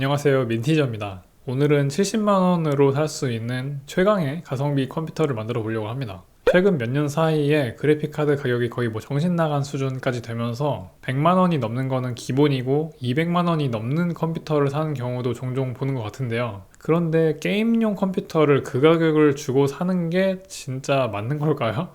안녕하세요. 민티저입니다. 오늘은 70만원으로 살 수 있는 최강의 가성비 컴퓨터를 만들어 보려고 합니다. 최근 몇 년 사이에 그래픽카드 가격이 거의 뭐 정신 나간 수준까지 되면서 100만원이 넘는 거는 기본이고 200만원이 넘는 컴퓨터를 사는 경우도 종종 보는 것 같은데요. 그런데 게임용 컴퓨터를 그 가격을 주고 사는 게 진짜 맞는 걸까요?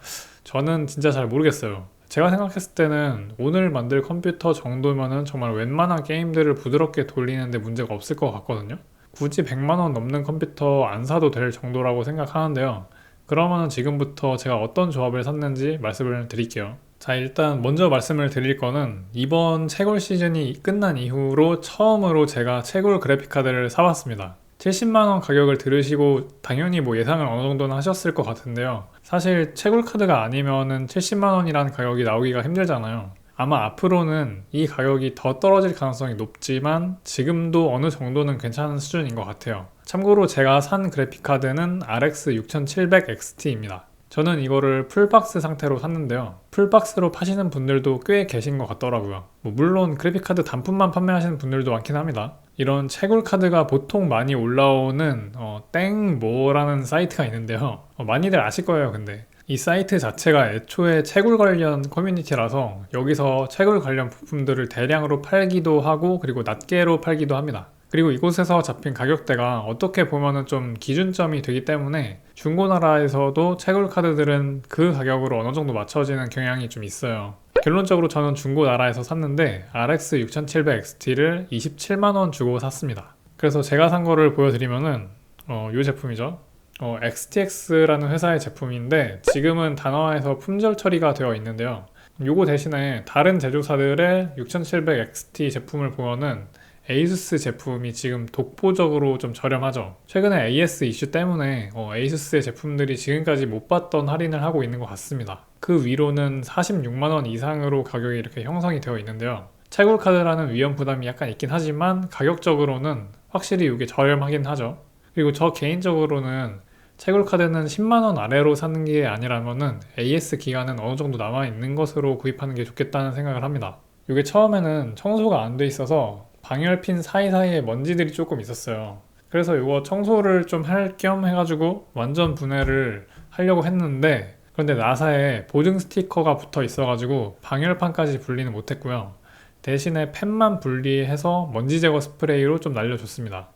저는 진짜 잘 모르겠어요 제가 생각했을 때는 오늘 만들 컴퓨터 정도면은 정말 웬만한 게임들을 부드럽게 돌리는데 문제가 없을 것 같거든요. 굳이 100만원 넘는 컴퓨터 안 사도 될 정도라고 생각하는데요. 그러면 지금부터 제가 어떤 조합을 샀는지 말씀을 드릴게요. 자, 일단 먼저 말씀을 드릴 거는 이번 채굴 시즌이 끝난 이후로 처음으로 제가 채굴 그래픽카드를 사봤습니다. 70만 원 가격을 들으시고 당연히 뭐 예상을 어느 정도는 하셨을 것 같은데요. 사실 채굴 카드가 아니면은 70만 원이라는 가격이 나오기가 힘들잖아요. 아마 앞으로는 이 가격이 더 떨어질 가능성이 높지만 지금도 어느 정도는 괜찮은 수준인 것 같아요. 참고로 제가 산 그래픽카드는 RX 6700 XT입니다. 저는 이거를 풀박스 상태로 샀는데요. 풀박스로 파시는 분들도 꽤 계신 것 같더라고요. 뭐 물론 그래픽카드 단품만 판매하시는 분들도 많긴 합니다. 이런 채굴 카드가 보통 많이 올라오는 어, 땡뭐라는 사이트가 있는데요. 어, 많이들 아실 거예요, 근데. 이 사이트 자체가 애초에 채굴 관련 커뮤니티라서 여기서 채굴 관련 부품들을 대량으로 팔기도 하고 그리고 낱개로 팔기도 합니다. 그리고 이곳에서 잡힌 가격대가 어떻게 보면은 좀 기준점이 되기 때문에 중고나라에서도 채굴 카드들은 그 가격으로 어느 정도 맞춰지는 경향이 좀 있어요. 결론적으로 저는 중고 나라에서 샀는데 RX 6700 XT를 27만원 주고 샀습니다. 그래서 제가 산 거를 보여드리면은 어, 이 제품이죠. 어, XTX라는 회사의 제품인데 지금은 단화에서 품절 처리가 되어 있는데요. 요거 대신에 다른 제조사들의 6700 XT 제품을 보면은 에이수스 제품이 지금 독보적으로 좀 저렴하죠. 최근에 AS 이슈 때문에 어, 에이수스의 제품들이 지금까지 못 봤던 할인을 하고 있는 것 같습니다. 그 위로는 46만원 이상으로 가격이 이렇게 형성이 되어 있는데요. 채굴 카드라는 위험 부담이 약간 있긴 하지만 가격적으로는 확실히 이게 저렴하긴 하죠. 그리고 저 개인적으로는 채굴 카드는 10만원 아래로 사는 게 아니라면은 AS 기간은 어느 정도 남아 있는 것으로 구입하는 게 좋겠다는 생각을 합니다. 이게 처음에는 청소가 안 돼 있어서 방열핀 사이사이에 먼지들이 조금 있었어요. 그래서 이거 청소를 좀 할 겸 해가지고 완전 분해를 하려고 했는데 그런데 나사에 보증 스티커가 붙어 있어가지고 방열판까지 분리는 못했고요. 대신에 펜만 분리해서 먼지 제거 스프레이로 좀 날려줬습니다.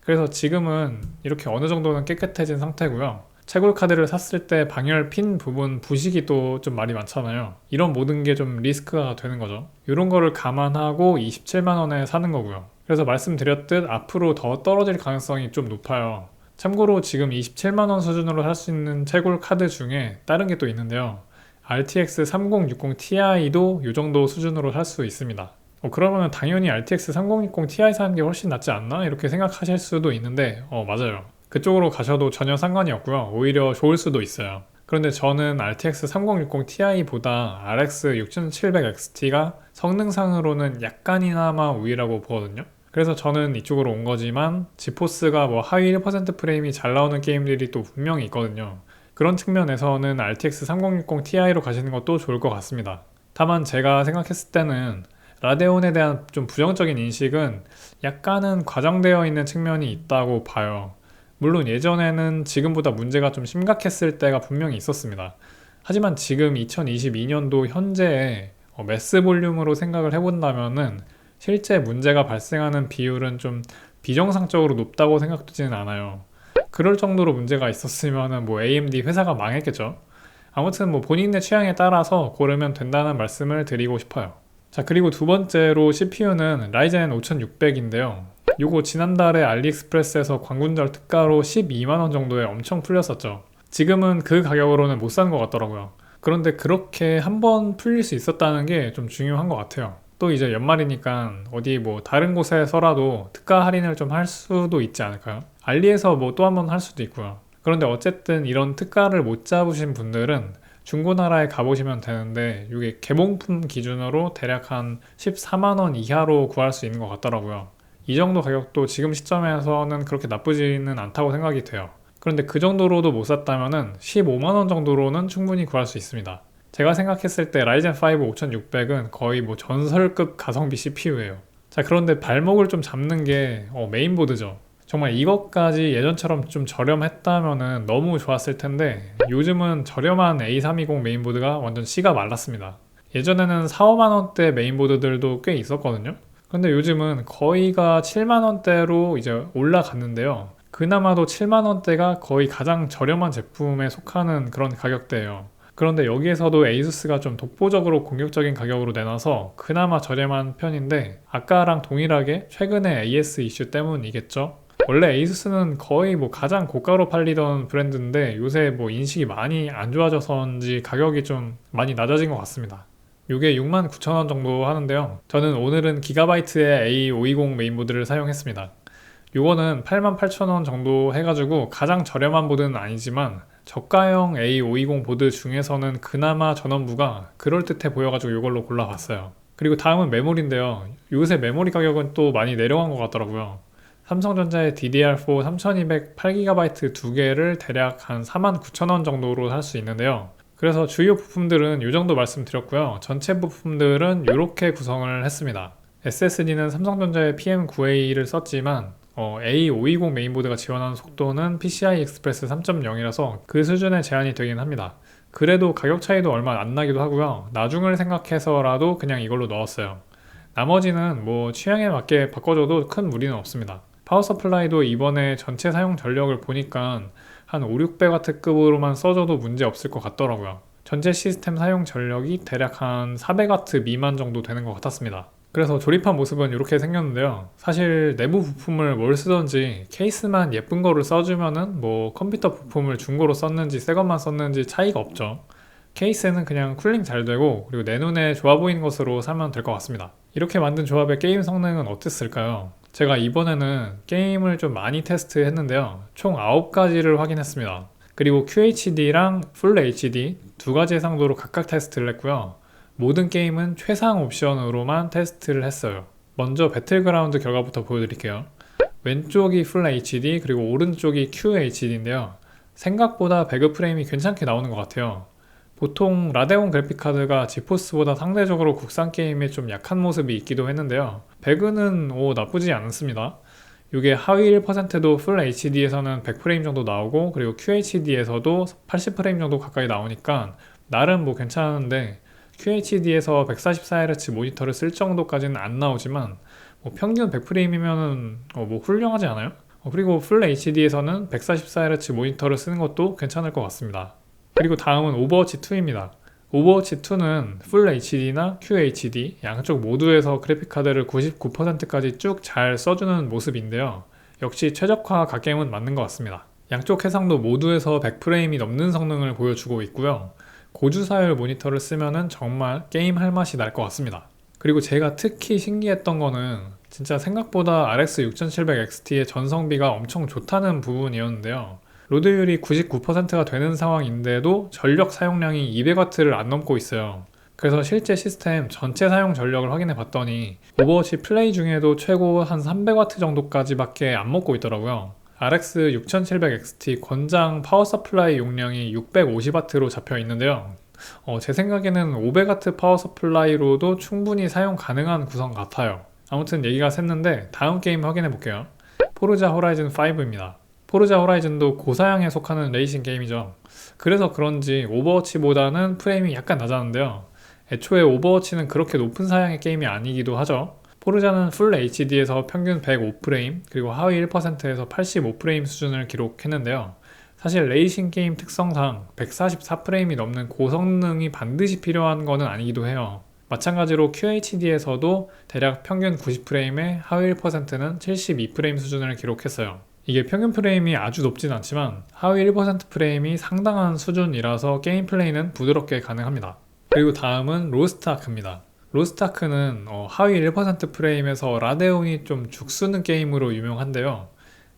그래서 지금은 이렇게 어느 정도는 깨끗해진 상태고요. 채굴 카드를 샀을 때 방열 핀 부분 부식이 또 좀 말이 많잖아요. 이런 모든 게 좀 리스크가 되는 거죠. 이런 거를 감안하고 27만 원에 사는 거고요. 그래서 말씀드렸듯 앞으로 더 떨어질 가능성이 좀 높아요. 참고로 지금 27만 원 수준으로 살 수 있는 채굴 카드 중에 다른 게 또 있는데요. RTX 3060 Ti도 이 정도 수준으로 살 수 있습니다. 어, 그러면 당연히 RTX 3060 Ti 사는 게 훨씬 낫지 않나? 이렇게 생각하실 수도 있는데, 어, 맞아요. 그쪽으로 가셔도 전혀 상관이 없고요. 오히려 좋을 수도 있어요. 그런데 저는 RTX 3060 Ti보다 RX 6700 XT가 성능상으로는 약간이나마 우위라고 보거든요. 그래서 저는 이쪽으로 온 거지만 지포스가 뭐 하위 1% 프레임이 잘 나오는 게임들이 또 분명히 있거든요. 그런 측면에서는 RTX 3060 Ti로 가시는 것도 좋을 것 같습니다. 다만 제가 생각했을 때는 라데온에 대한 좀 부정적인 인식은 약간은 과장되어 있는 측면이 있다고 봐요. 물론 예전에는 지금보다 문제가 좀 심각했을 때가 분명히 있었습니다. 하지만 지금 2022년도 현재의 어, 매스 볼륨으로 생각을 해본다면은 실제 문제가 발생하는 비율은 좀 비정상적으로 높다고 생각되지는 않아요. 그럴 정도로 문제가 있었으면은 뭐 AMD 회사가 망했겠죠. 아무튼 뭐 본인의 취향에 따라서 고르면 된다는 말씀을 드리고 싶어요. 자, 그리고 두 번째로 CPU는 라이젠 5600인데요. 요거 지난달에 알리익스프레스에서 광군절 특가로 12만원 정도에 엄청 풀렸었죠. 지금은 그 가격으로는 못 사는 것 같더라고요. 그런데 그렇게 한 번 풀릴 수 있었다는 게 좀 중요한 것 같아요. 또 이제 연말이니까 어디 뭐 다른 곳에서라도 특가 할인을 좀 할 수도 있지 않을까요? 알리에서 뭐 또 한 번 할 수도 있고요. 그런데 어쨌든 이런 특가를 못 잡으신 분들은 중고나라에 가보시면 되는데 이게 개봉품 기준으로 대략 한 14만원 이하로 구할 수 있는 것 같더라고요. 이 정도 가격도 지금 시점에서는 그렇게 나쁘지는 않다고 생각이 돼요. 그런데 그 정도로도 못 샀다면 15만원 정도로는 충분히 구할 수 있습니다. 제가 생각했을 때 라이젠 5 5600은 거의 뭐 전설급 가성비 CPU예요. 자, 그런데 발목을 좀 잡는 게 어, 메인보드죠. 정말 이것까지 예전처럼 좀 저렴했다면은 너무 좋았을 텐데 요즘은 저렴한 A320 메인보드가 완전 씨가 말랐습니다. 예전에는 4, 5만 원대 메인보드들도 꽤 있었거든요. 근데 요즘은 거의가 7만 원대로 이제 올라갔는데요. 그나마도 7만 원대가 거의 가장 저렴한 제품에 속하는 그런 가격대예요. 그런데 여기에서도 에이수스가 좀 독보적으로 공격적인 가격으로 내놔서 그나마 저렴한 편인데 아까랑 동일하게 최근에 AS 이슈 때문이겠죠. 원래 에이수스는 거의 뭐 가장 고가로 팔리던 브랜드인데 요새 뭐 인식이 많이 안 좋아져서인지 가격이 좀 많이 낮아진 것 같습니다. 이게 69,000원 정도 하는데요. 저는 오늘은 기가바이트의 A520 메인보드를 사용했습니다. 요거는 88,000원 정도 해가지고 가장 저렴한 보드는 아니지만 저가형 A520 보드 중에서는 그나마 전원부가 그럴듯해 보여가지고 이걸로 골라봤어요. 그리고 다음은 메모리인데요. 요새 메모리 가격은 또 많이 내려간 것 같더라고요. 삼성전자의 DDR4 3200 8GB 두 개를 대략 한 49,000원 정도로 살 수 있는데요. 그래서 주요 부품들은 이 정도 말씀드렸고요. 전체 부품들은 이렇게 구성을 했습니다. SSD는 삼성전자의 PM9A를 썼지만 어, A520 메인보드가 지원하는 속도는 PCI Express 3.0이라서 그 수준의 제한이 되긴 합니다. 그래도 가격 차이도 얼마 안 나기도 하고요. 나중을 생각해서라도 그냥 이걸로 넣었어요. 나머지는 뭐 취향에 맞게 바꿔줘도 큰 무리는 없습니다. 파워 서플라이도 이번에 전체 사용 전력을 보니까 한 5, 600W급으로만 써줘도 문제 없을 것 같더라고요. 전체 시스템 사용 전력이 대략 한 400W 미만 정도 되는 것 같았습니다. 그래서 조립한 모습은 이렇게 생겼는데요. 사실 내부 부품을 뭘 쓰던지 케이스만 예쁜 거를 써주면은 뭐 컴퓨터 부품을 중고로 썼는지 새 것만 썼는지 차이가 없죠. 케이스는 그냥 쿨링 잘 되고 그리고 내 눈에 좋아 보이는 것으로 사면 될 것 같습니다. 이렇게 만든 조합의 게임 성능은 어땠을까요? 제가 이번에는 게임을 좀 많이 테스트 했는데요. 총 9가지를 확인했습니다. 그리고 QHD랑 Full HD 두 가지 해상도로 각각 테스트를 했고요. 모든 게임은 최상 옵션으로만 테스트를 했어요. 먼저 배틀그라운드 결과부터 보여드릴게요. 왼쪽이 Full HD 그리고 오른쪽이 QHD인데요. 생각보다 배그 프레임이 괜찮게 나오는 것 같아요. 보통 라데온 그래픽카드가 지포스보다 상대적으로 국산 게임에 좀 약한 모습이 있기도 했는데요. 배그는 오 나쁘지 않습니다. 이게 하위 1%도 Full HD에서는 100프레임 정도 나오고 그리고 QHD에서도 80프레임 정도 가까이 나오니까 나름 뭐 괜찮은데 QHD에서 144Hz 모니터를 쓸 정도까지는 안 나오지만 뭐 평균 100프레임이면은 어, 뭐 훌륭하지 않아요? 어, 그리고 풀 HD에서는 144Hz 모니터를 쓰는 것도 괜찮을 것 같습니다. 그리고 다음은 오버워치 2입니다. 오버워치 2는 풀 HD나 QHD 양쪽 모두에서 그래픽 카드를 99%까지 쭉 잘 써주는 모습인데요. 역시 최적화 갓게임은 맞는 것 같습니다. 양쪽 해상도 모두에서 100프레임이 넘는 성능을 보여주고 있고요. 고주사율 모니터를 쓰면은 정말 게임 할 맛이 날 것 같습니다. 그리고 제가 특히 신기했던 거는 진짜 생각보다 RX 6700XT의 전성비가 엄청 좋다는 부분이었는데요. 로드율이 99%가 되는 상황인데도 전력 사용량이 200W를 안 넘고 있어요. 그래서 실제 시스템 전체 사용 전력을 확인해 봤더니 오버워치 플레이 중에도 최고 한 300W 정도까지밖에 안 먹고 있더라고요. RX 6700XT 권장 파워 서플라이 용량이 650W로 잡혀 있는데요. 어, 제 생각에는 500W 파워 서플라이로도 충분히 사용 가능한 구성 같아요. 아무튼 얘기가 샜는데 다음 게임 확인해 볼게요. 포르자 호라이즌 5입니다. 포르자 호라이즌도 고사양에 속하는 레이싱 게임이죠. 그래서 그런지 오버워치보다는 프레임이 약간 낮았는데요. 애초에 오버워치는 그렇게 높은 사양의 게임이 아니기도 하죠. 포르자는 풀 HD에서 평균 105프레임, 그리고 하위 1%에서 85프레임 수준을 기록했는데요. 사실 레이싱 게임 특성상 144프레임이 넘는 고성능이 반드시 필요한 것은 아니기도 해요. 마찬가지로 QHD에서도 대략 평균 90프레임에 하위 1%는 72프레임 수준을 기록했어요. 이게 평균 프레임이 아주 높진 않지만 하위 1% 프레임이 상당한 수준이라서 게임 플레이는 부드럽게 가능합니다. 그리고 다음은 로스트아크입니다. 로스타크는 어, 하위 1% 프레임에서 라데온이 좀 죽쓰는 게임으로 유명한데요.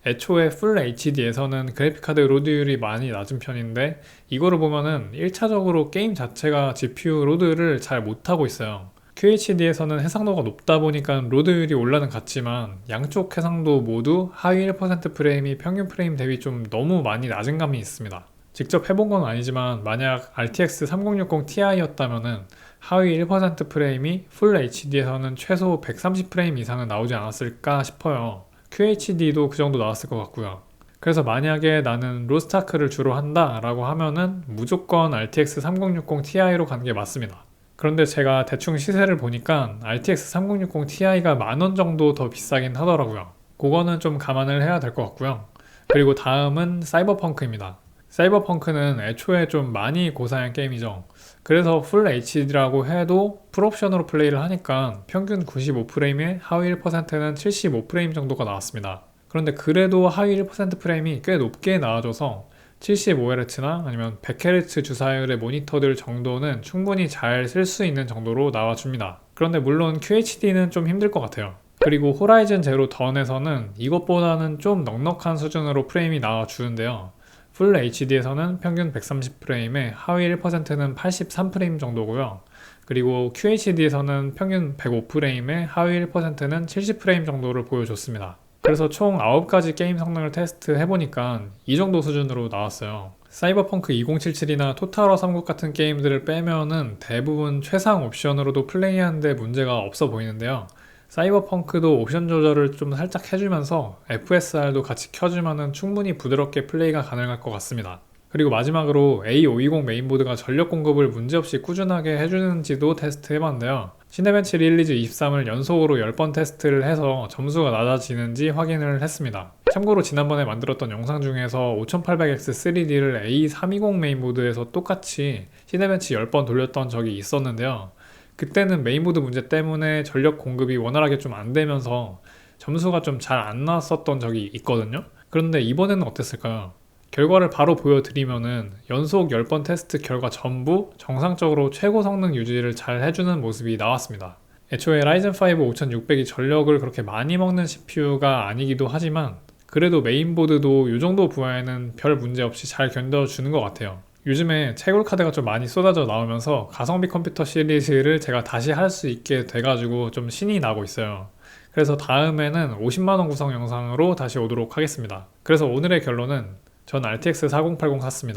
애초에 풀 HD에서는 그래픽카드 로드율이 많이 낮은 편인데 이거를 보면은 1차적으로 게임 자체가 GPU 로드를 잘 못하고 있어요. QHD에서는 해상도가 높다 보니까 로드율이 올라는 같지만 양쪽 해상도 모두 하위 1% 프레임이 평균 프레임 대비 좀 너무 많이 낮은 감이 있습니다. 직접 해본 건 아니지만 만약 RTX 3060 Ti였다면은 하위 1% 프레임이 풀 HD에서는 최소 130프레임 이상은 나오지 않았을까 싶어요. QHD도 그 정도 나왔을 것 같고요. 그래서 만약에 나는 로스타크를 주로 한다 라고 하면은 무조건 RTX 3060 Ti로 가는 게 맞습니다. 그런데 제가 대충 시세를 보니까 RTX 3060 Ti가 만 원 정도 더 비싸긴 하더라고요. 그거는 좀 감안을 해야 될 것 같고요. 그리고 다음은 사이버펑크입니다. 사이버펑크는 애초에 좀 많이 고사양 게임이죠. 그래서 풀 HD라고 해도 풀옵션으로 플레이를 하니까 평균 95프레임에 하위 1%는 75프레임 정도가 나왔습니다. 그런데 그래도 하위 1% 프레임이 꽤 높게 나와줘서 75Hz나 아니면 100Hz 주사율의 모니터들 정도는 충분히 잘 쓸 수 있는 정도로 나와줍니다. 그런데 물론 QHD는 좀 힘들 것 같아요. 그리고 호라이즌 제로 던에서는 이것보다는 좀 넉넉한 수준으로 프레임이 나와주는데요. 풀 HD에서는 평균 130프레임에 하위 1%는 83프레임 정도고요. 그리고 QHD에서는 평균 105프레임에 하위 1%는 70프레임 정도를 보여줬습니다. 그래서 총 9가지 게임 성능을 테스트 해보니까 이 정도 수준으로 나왔어요. 사이버펑크 2077이나 토탈워 3국 같은 게임들을 빼면은 대부분 최상 옵션으로도 플레이하는데 문제가 없어 보이는데요. 사이버펑크도 옵션 조절을 좀 살짝 해주면서 FSR도 같이 켜주면은 충분히 부드럽게 플레이가 가능할 것 같습니다. 그리고 마지막으로 A520 메인보드가 전력 공급을 문제없이 꾸준하게 해주는지도 테스트 해봤는데요. 시네벤치 릴리즈 23을 연속으로 10번 테스트를 해서 점수가 낮아지는지 확인을 했습니다. 참고로 지난번에 만들었던 영상 중에서 5800X 3D를 A320 메인보드에서 똑같이 시네벤치 10번 돌렸던 적이 있었는데요. 그때는 메인보드 문제 때문에 전력 공급이 원활하게 좀 안 되면서 점수가 좀 잘 안 나왔었던 적이 있거든요. 그런데 이번에는 어땠을까요? 결과를 바로 보여드리면은 연속 10번 테스트 결과 전부 정상적으로 최고 성능 유지를 잘 해주는 모습이 나왔습니다. 애초에 라이젠 5 5600이 전력을 그렇게 많이 먹는 CPU가 아니기도 하지만 그래도 메인보드도 이 정도 부하에는 별 문제 없이 잘 견뎌주는 것 같아요. 요즘에 채굴 카드가 좀 많이 쏟아져 나오면서 가성비 컴퓨터 시리즈를 제가 다시 할 수 있게 돼가지고 좀 신이 나고 있어요. 그래서 다음에는 50만원 구성 영상으로 다시 오도록 하겠습니다. 그래서 오늘의 결론은 전 RTX 4080 샀습니다.